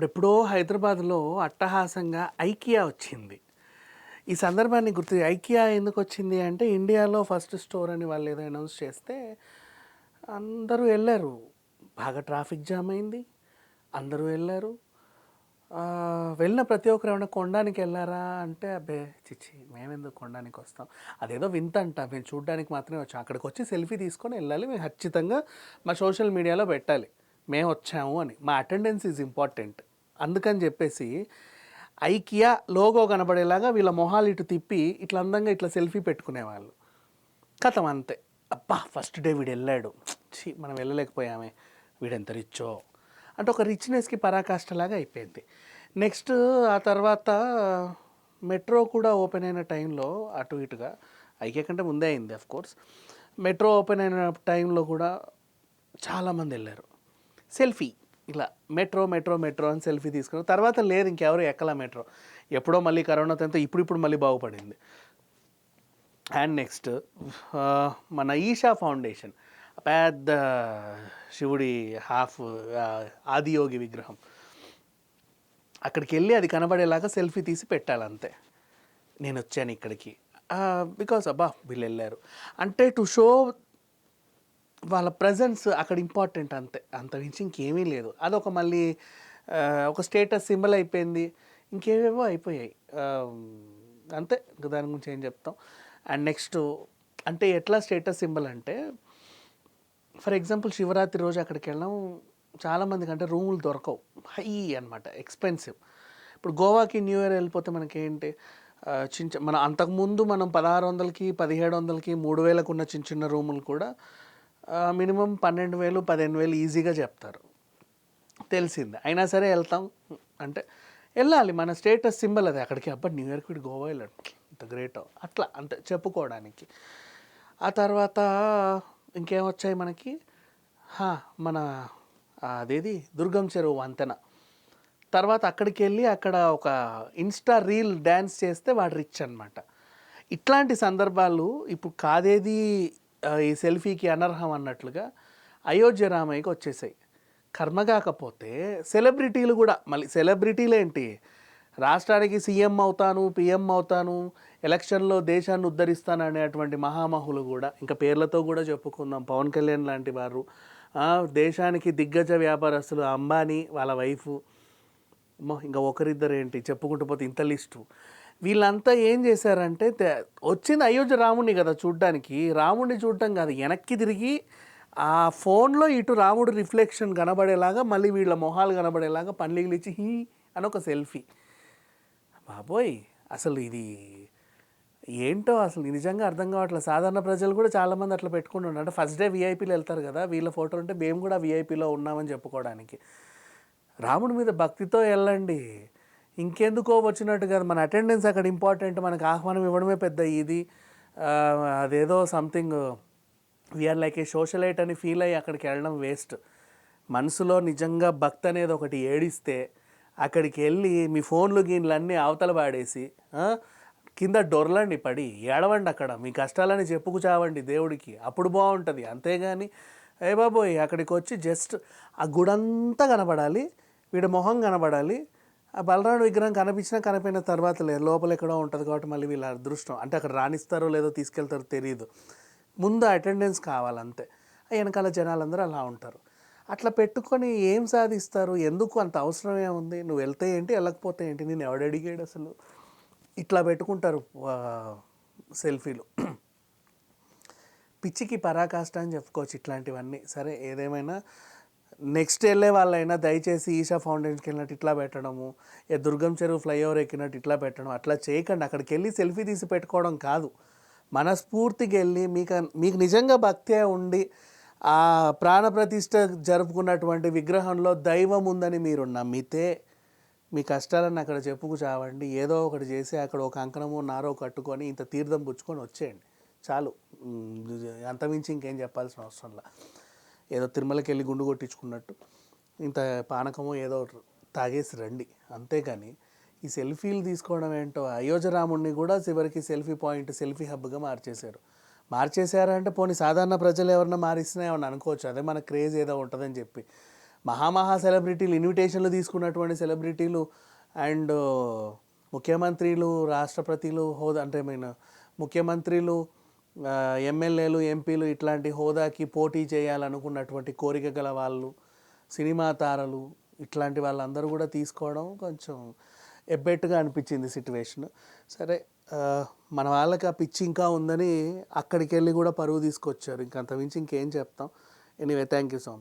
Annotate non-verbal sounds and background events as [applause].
అప్పుడెప్పుడో హైదరాబాద్లో అట్టహాసంగా ఐకియా వచ్చింది. ఈ సందర్భాన్ని గుర్తు ఐకియా ఎందుకు వచ్చింది అంటే ఇండియాలో ఫస్ట్ స్టోర్ అని వాళ్ళు ఏదో అనౌన్స్ చేస్తే అందరూ వెళ్ళారు. బాగా ట్రాఫిక్ జామ్ అయింది. అందరూ వెళ్ళారు. వెళ్ళిన ప్రతి ఒక్కరు ఏమైనా కొండానికి వెళ్ళారా అంటే అబ్బే చిచ్చి మేమెందుకు కొండానికి వస్తాం. అదేదో వింత అంట. మేము చూడడానికి మాత్రమే వచ్చాం. అక్కడికి వచ్చి సెల్ఫీ తీసుకొని వెళ్ళాలి. మేము ఖచ్చితంగా మా సోషల్ మీడియాలో పెట్టాలి. మేము వచ్చాము అని. మా అటెండెన్స్ ఈజ్ ఇంపార్టెంట్. అందుకని చెప్పేసి ఐకియా లోగో కనబడేలాగా వీళ్ళ మొహాలు ఇటు తిప్పి ఇట్లా అందంగా ఇట్లా సెల్ఫీ పెట్టుకునేవాళ్ళు. కథం అంతే. అబ్బా ఫస్ట్ డే వీడు వెళ్ళాడు. ఛీ మనం వెళ్ళలేకపోయామే. వీడెంత రిచ్చో. అంటే ఒక రిచ్నెస్కి పరాకాష్ఠలాగా అయిపోయింది. నెక్స్ట్ ఆ తర్వాత మెట్రో కూడా ఓపెన్ అయిన టైంలో అటు ఇటుగా ఐకే కంటే ముందే అయింది అఫ్ కోర్స్ మెట్రో ఓపెన్ అయిన టైంలో కూడా చాలామంది వెళ్ళారు. సెల్ఫీ. ఇలా మెట్రో మెట్రో మెట్రో అని సెల్ఫీ తీసుకున్నారు. తర్వాత లేదు ఇంకెవరు ఎక్కలా మెట్రో. ఎప్పుడో మళ్ళీ కరోనా టైంతో ఇప్పుడు ఇప్పుడు మళ్ళీ బాగుపడింది. అండ్ నెక్స్ట్ మన ఈషా ఫౌండేషన్ పెద్ద శివుడి హాఫ్ ఆదియోగి విగ్రహం. అక్కడికి వెళ్ళి అది కనబడేలాగా సెల్ఫీ తీసి పెట్టాలంతే. నేను వచ్చాను ఇక్కడికి. బికాస్ అబ్బా వీళ్ళు వెళ్ళారు. అంటే టు షో వాళ్ళ ప్రజెన్స్ అక్కడ ఇంపార్టెంట్ అంతే. అంత మించి ఇంకేమీ లేదు. అదొక మళ్ళీ ఒక స్టేటస్ సింబల్ అయిపోయింది. ఇంకేవేవో అయిపోయాయి. అంతే. దాని గురించి ఏం చెప్తాం. అండ్ నెక్స్ట్ అంటే ఎట్లా స్టేటస్ సింబల్ అంటే ఫర్ ఎగ్జాంపుల్ శివరాత్రి రోజు అక్కడికి వెళ్ళాం చాలామందికి అంటే రూములు దొరకవు. హై అనమాట ఎక్స్పెన్సివ్ ఇప్పుడు గోవాకి న్యూ ఇయర్ వెళ్ళిపోతే మనకేంటి? చిన్న- మన అంతకుముందు మనం పదహారు వందలకి పదిహేడు వందలకి మూడు వేలకు ఉన్న చిన్న చిన్న రూములు కూడా మినిమం పన్నెండు వేలు పదిహేను వేలు ఈజీగా చెప్తారు. తెలిసింది. అయినా సరే వెళ్తాం. అంటే వెళ్ళాలి. మన స్టేటస్ సింబల్ అది. అక్కడికి అబ్బా న్యూ ఇయర్కి వీడు గోవా వెళ్ళాడు. ఇంత గ్రేట్. అట్లా అంటే చెప్పుకోవడానికి. ఆ తర్వాత ఇంకేం వచ్చాయి మనకి? మన అదేది? దుర్గం చెరువు వంతెన. తర్వాత అక్కడికి వెళ్ళి అక్కడ ఒక ఇన్స్టా రీల్ డ్యాన్స్ చేస్తే వాడు రిచ్ అనమాట ఇట్లాంటి సందర్భాలు ఇప్పుడు కాదేది ఈ సెల్ఫీకి అనర్హం అన్నట్లుగా అయోధ్య రామయ్యకి వచ్చేసాయి. కర్మ కాకపోతే సెలబ్రిటీలు కూడా మళ్ళీ సెలబ్రిటీలు ఏంటి? రాష్ట్రానికి సీఎం అవుతాను పిఎం అవుతాను ఎలక్షన్లో దేశాన్ని ఉద్ధరిస్తాను అనేటువంటి మహామహులు కూడా ఇంకా పేర్లతో కూడా చెప్పుకుందాం. పవన్ కళ్యాణ్ లాంటి వారు దేశానికి దిగ్గజ వ్యాపారస్తులు అంబానీ వాళ్ళ వైఫ్ ఇంకా ఒకరిద్దరు ఏంటి? చెప్పుకుంటూ పోతే ఇంత లిస్టు. వీళ్ళంతా ఏం చేశారంటే వచ్చింది అయోధ్య రాముడిని కదా చూడ్డానికి. రాముడిని చూడటం కాదు వెనక్కి తిరిగి ఆ ఫోన్లో ఇటు రాముడు రిఫ్లెక్షన్ కనబడేలాగా మళ్ళీ వీళ్ళ మొహాలు కనబడేలాగా పండ్లిగిలు ఇచ్చి హీ అని ఒక సెల్ఫీ. బాబోయ్ అసలు ఇది ఏంటో అసలు నిజంగా అర్థం కావట్లేదు. సాధారణ ప్రజలు కూడా చాలామంది అట్లా పెట్టుకుంటున్నారు అంటే ఫస్ట్ డే వీఐపీలు వెళ్తారు కదా వీళ్ళ ఫోటో ఉంటే మేము కూడా వీఐపీలో ఉన్నామని చెప్పుకోవడానికి. రాముడి మీద భక్తితో వెళ్ళండి. ఇంకెందుకో వచ్చినట్టు మన అటెండెన్స్ అక్కడ ఇంపార్టెంట్ మనకు ఆహ్వానం ఇవ్వడమే పెద్ద ఇది. అదేదో something we are like a socialite అని ఫీల్ అయ్యి అక్కడికి వెళ్ళడం వేస్ట్ మనసులో నిజంగా భక్తి అనేది ఒకటి ఏడిస్తే అక్కడికి వెళ్ళి మీ ఫోన్లు గీన్లన్నీ అవతల పాడేసి కింద డొర్లండి పడి ఏడవండి అక్కడ మీ కష్టాలని చెప్పుకు చావండి దేవుడికి అప్పుడు బాగుంటుంది. అంతేగాని ఏ బాబోయ్ అక్కడికి వచ్చి జస్ట్ ఆ గుడంతా కనబడాలి వీడి మొహం కనబడాలి ఆ బలరాముడు విగ్రహం కనిపించినా కనిపోయిన తర్వాత లేదు లోపల ఎక్కడో ఉంటుంది కాబట్టి మళ్ళీ వీళ్ళ అదృష్టం. అంటే అక్కడ రాణిస్తారో లేదో తీసుకెళ్తారో తెలియదు ముందు అటెండెన్స్ కావాలంతే. ఆ వెనకాల జనాలందరూ అలా ఉంటారు. అట్లా పెట్టుకొని ఏం సాధిస్తారు? ఎందుకు అంత అవసరమే ఉంది నువ్వు వెళ్తే ఏంటి? వెళ్ళకపోతే ఏంటి? నేను ఎవడు అడిగాడు అసలు? ఇట్లా పెట్టుకుంటారు సెల్ఫీలు. [clears throat] పిచ్చికి పరాకాష్ట అని చెప్పుకోవచ్చు ఇట్లాంటివన్నీ. సరే ఏదేమైనా నెక్స్ట్ వెళ్ళే వాళ్ళైనా దయచేసి ఈషా ఫౌండేషన్కి వెళ్ళినట్టు ఇట్లా పెట్టడము ఏ దుర్గం చెరువు ఫ్లైఓవర్ ఎక్కినట్టు ఇట్లా పెట్టడం అట్లా చేయకండి. అక్కడికి వెళ్ళి సెల్ఫీ తీసి పెట్టుకోవడం కాదు. మనస్ఫూర్తికి వెళ్ళి మీకు మీకు నిజంగా భక్తే ఉండి ఆ ప్రాణప్రతిష్ఠ జరుపుకున్నటువంటి విగ్రహంలో దైవం ఉందని మీరు నమ్మితే మీ కష్టాలను అక్కడ చెప్పుకు చావండి. ఏదో ఒకటి చేసి అక్కడ ఒక అంకణము నారో కట్టుకొని ఇంత తీర్థం పుచ్చుకొని వచ్చేయండి. చాలు. అంతమించి ఇంకేం చెప్పాల్సిన అవసరం లేదు ఏదో తిరుమలకి వెళ్ళి గుండు కొట్టించుకున్నట్టు ఇంత పానకము ఏదో ఒకటి తాగేసి రండి. అంతేగాని ఈ సెల్ఫీలు తీసుకోవడం ఏంటో అయోధ్య కూడా చివరికి సెల్ఫీ పాయింట్ సెల్ఫీ హబ్గా మార్చేశారు. మార్చేశారంటే పోనీ సాధారణ ప్రజలు ఎవరన్నా మారిస్తున్నా ఏమన్నా అనుకోవచ్చు. అదే మన క్రేజ్ ఏదో ఉంటుందని చెప్పి. మహామహా సెలబ్రిటీలు ఇన్విటేషన్లు తీసుకున్నటువంటి సెలబ్రిటీలు అండ్ ముఖ్యమంత్రులు రాష్ట్రపతిలు హోదా అంటే మీన్ ముఖ్యమంత్రులు ఎమ్మెల్యేలు ఎంపీలు ఇట్లాంటి హోదాకి పోటీ చేయాలనుకున్నటువంటి కోరిక గల వాళ్ళు సినిమా తారలు ఇట్లాంటి వాళ్ళందరూ కూడా తీసుకోవడం కొంచెం ఎబ్బెట్టుగా అనిపించింది సిట్యువేషన్. సరే మన వాళ్ళకి ఆ పిచ్చి ఇంకా ఉందని అక్కడికి వెళ్ళి కూడా పరువు తీసుకొచ్చారు. ఇంకంత మించి ఇంకేం చెప్తాం. Anyway thank you so much.